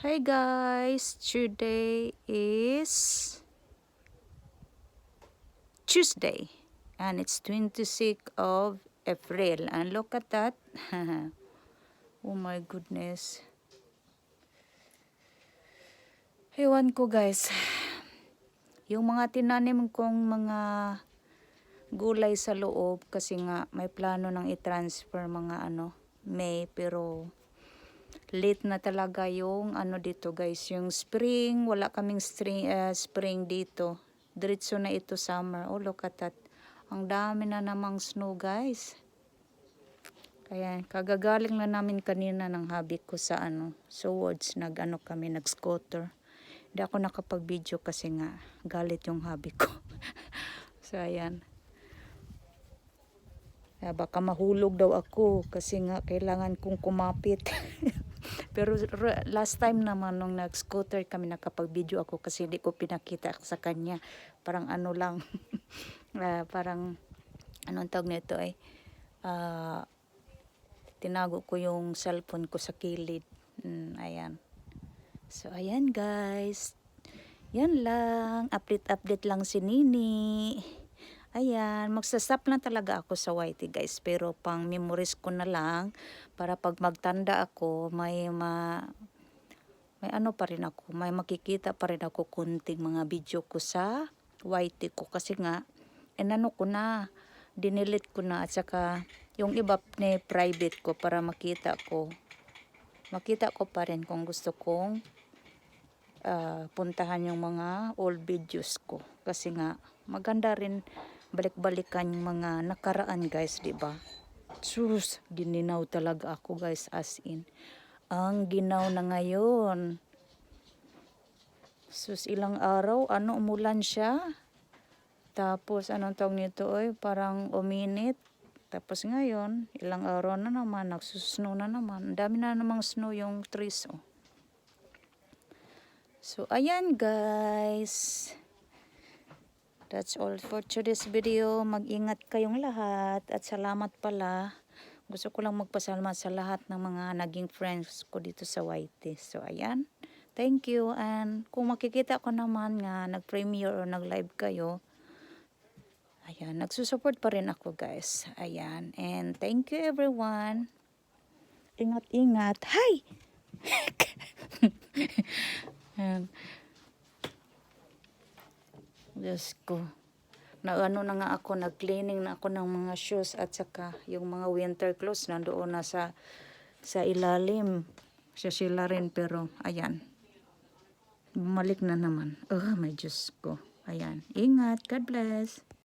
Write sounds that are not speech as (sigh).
Hi guys, today is Tuesday and it's 26th of April and look at that. (laughs) oh my goodness. Ewan ko guys. Yung mga tinanim kong mga gulay sa loob kasi nga may plano nang i-transfer mga ano May pero late na talaga yung ano dito guys yung spring. Wala kaming string, eh, spring dito. Diretso na ito summer. Oh look at that. Ang dami na namang snow guys. Kaya kagagaling na namin kanina ng hobby ko sa ano swords nag ano kami nag scooter hindi ako nakapag video kasi nga galit yung hobby ko. (laughs) So ayan. Kaya baka mahulog daw ako kasi nga kailangan kong kumapit. (laughs) Pero last time naman nung nag-scooter kami nakapag-video ako kasi hindi ko pinakita sa kanya. Parang ano lang, (laughs) ah, parang anong tawag nito ay ah, tinago ko yung cellphone ko sa kilid. Mm, ayan. So ayan guys. Yan lang. Update-update lang si Nini. Ayan, magsasap na talaga ako sa YT guys. Pero pang memories ko na lang para pag magtanda ako, may ma may ano pa rin ako, may makikita pa rin ako kunting mga video ko sa YT ko kasi nga inano ko na, dinilit ko na at saka yung iba ni private ko para makita ko. Makita ko pa rin kung gusto kong ah, puntahan yung mga old videos ko kasi nga maganda rin balik-balikan yung mga nakaraan guys, di ba? Sus, gininaw talaga ako guys as in. Ang ginaw na ngayon. Sus, ilang araw, ano, umulan siya. Tapos, anong tawag nito, oy, parang uminit. Tapos ngayon, ilang araw na naman, nagsusnow na naman. Ang dami na namang snow yung trees, oh. So, ayan guys. That's all for today's video. Mag-ingat kayong lahat. At salamat pala. Gusto ko lang magpasalamat sa lahat ng mga naging friends ko dito sa YT. So, ayan. Thank you. And kung makikita ko naman nga nag-premiere or nag-live kayo, ayan, nagsusupport pa rin ako guys. Ayan. And thank you everyone. Ingat-ingat. Hi! (laughs) Ayan. Diyos ko. Na ano na nga ako, nag-cleaning na ako ng mga shoes at saka yung mga winter clothes nandoon na sa sa ilalim. Siya sila rin pero ayan. Bumalik na naman. Oh, my Diyos ko. Ayan. Ingat. God bless.